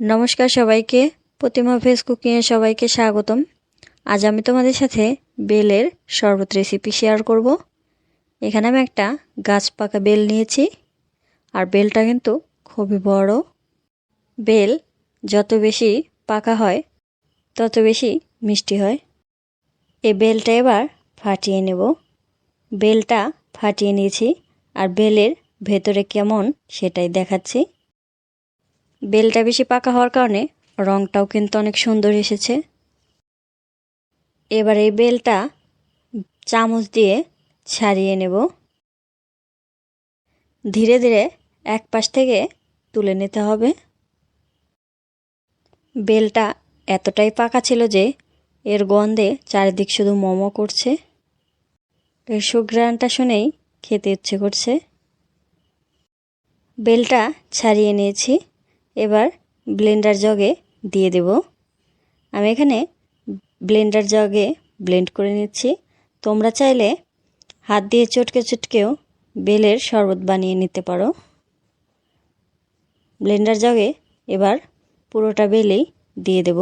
নমস্কার সবাইকে। প্রতিমা ভেজ কুকিংয়ে সবাইকে স্বাগতম। আজ আমি তোমাদের সাথে বেলের শরবত রেসিপি শেয়ার করব। এখানে আমি একটা গাছ পাকা বেল নিয়েছি, আর বেলটা কিন্তু খুবই বড়। বেল যত বেশি পাকা হয়, তত বেশি মিষ্টি হয়। এই বেলটা এবার ফাটিয়ে নেব। বেলটা ফাটিয়ে নিয়েছি, আর বেলের ভেতরে কেমন সেটাই দেখাচ্ছি। বেলটা বেশি পাকা হওয়ার কারণে রঙটাও কিন্তু অনেক সুন্দর এসেছে। এবার এই বেলটা চামচ দিয়ে ছাড়িয়ে নেব। ধীরে ধীরে এক পাশ থেকে তুলে নিতে হবে। বেলটা এতটাই পাকা ছিল যে এর গন্ধে চারিদিক শুধু মোমো করছে। এর সুগ্রানটা শুনেই খেতে ইচ্ছে করছে। বেলটা ছাড়িয়ে নিয়েছি। এবার ব্লেন্ডার জগে দিয়ে দেব। আমি এখানে ব্লেন্ডার জগে ব্লেন্ড করে নিচ্ছি। তোমরা চাইলে হাত দিয়ে চটকে চটকেও বেলের শরবত বানিয়ে নিতে পারো। ব্লেন্ডার জগে এবার পুরোটা বেলেই দিয়ে দেব।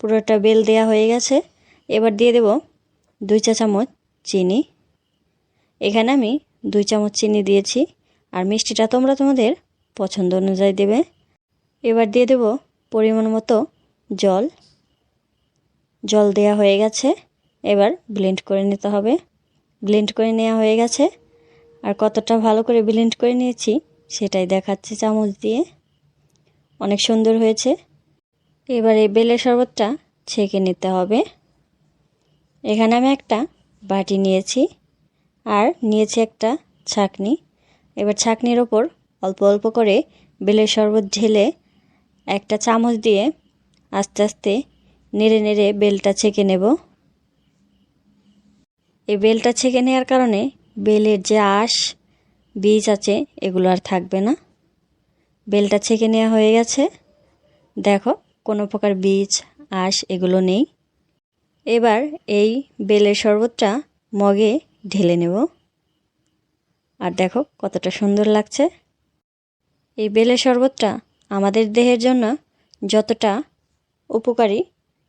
পুরোটা বেল দেয়া হয়ে গেছে। এবার দিয়ে দেব দুই চা চামচ চিনি। এখানে আমি দুই চামচ চিনি দিয়েছি। আর মিষ্টিটা তোমরা তোমাদের পছন্দ অনুযায়ী দেবে। এবার দিয়ে দেব পরিমাণ মতো জল। জল দেয়া হয়ে গেছে। এবার ব্লেন্ড করে নিতে হবে। ব্লেন্ড করে নেওয়া হয়ে গেছে। আর কতটা ভালো করে ব্লেন্ড করে নিয়েছি সেটাই দেখাচ্ছি চামচ দিয়ে। অনেক সুন্দর হয়েছে। এবার এই বেলের শরবতটা ছেঁকে নিতে হবে। এখানে আমি একটা বাটি নিয়েছি আর নিয়েছি একটা ছাকনি। এবার ছাকনির ওপর অল্প অল্প করে বেলের শরবত ঢেলে একটা চামচ দিয়ে আস্তে আস্তে নেড়ে নেড়ে বেলটা ছেঁকে নেব। এই বেলটা ছেঁকে নেওয়ার কারণে বেলের যে আঁশ, বীজ আছে, এগুলো আর থাকবে না। বেলটা ছেঁকে নেওয়া হয়ে গেছে। দেখো, কোনো প্রকার বীজ, আঁশ এগুলো নেই। এবার এই বেলের শরবতটা মগে ঢেলে নেব। আর দেখো কতটা সুন্দর লাগছে। এই বেলের শরবতটা আমাদের দেহের জন্য যতটা উপকারী,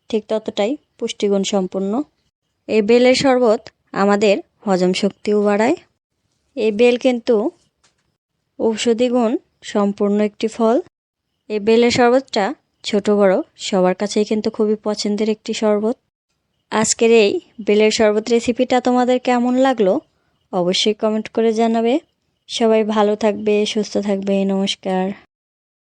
ঠিক ততটাই পুষ্টিগুণ সম্পন্ন। এই বেলের শরবত আমাদের হজম শক্তিও বাড়ায়। এই বেল কিন্তু ঔষধি গুণ সম্পূর্ণ একটি ফল। এই বেলের শরবতটা ছোট বড় সবার কাছেই কিন্তু খুবই পছন্দের একটি শরবত। আজকের এই বেলের শরবত রেসিপিটা তোমাদের কেমন লাগল অবশ্যই কমেন্ট করে জানাবে। সবাই ভালো থাকবে, সুস্থ থাকবে, নমস্কার।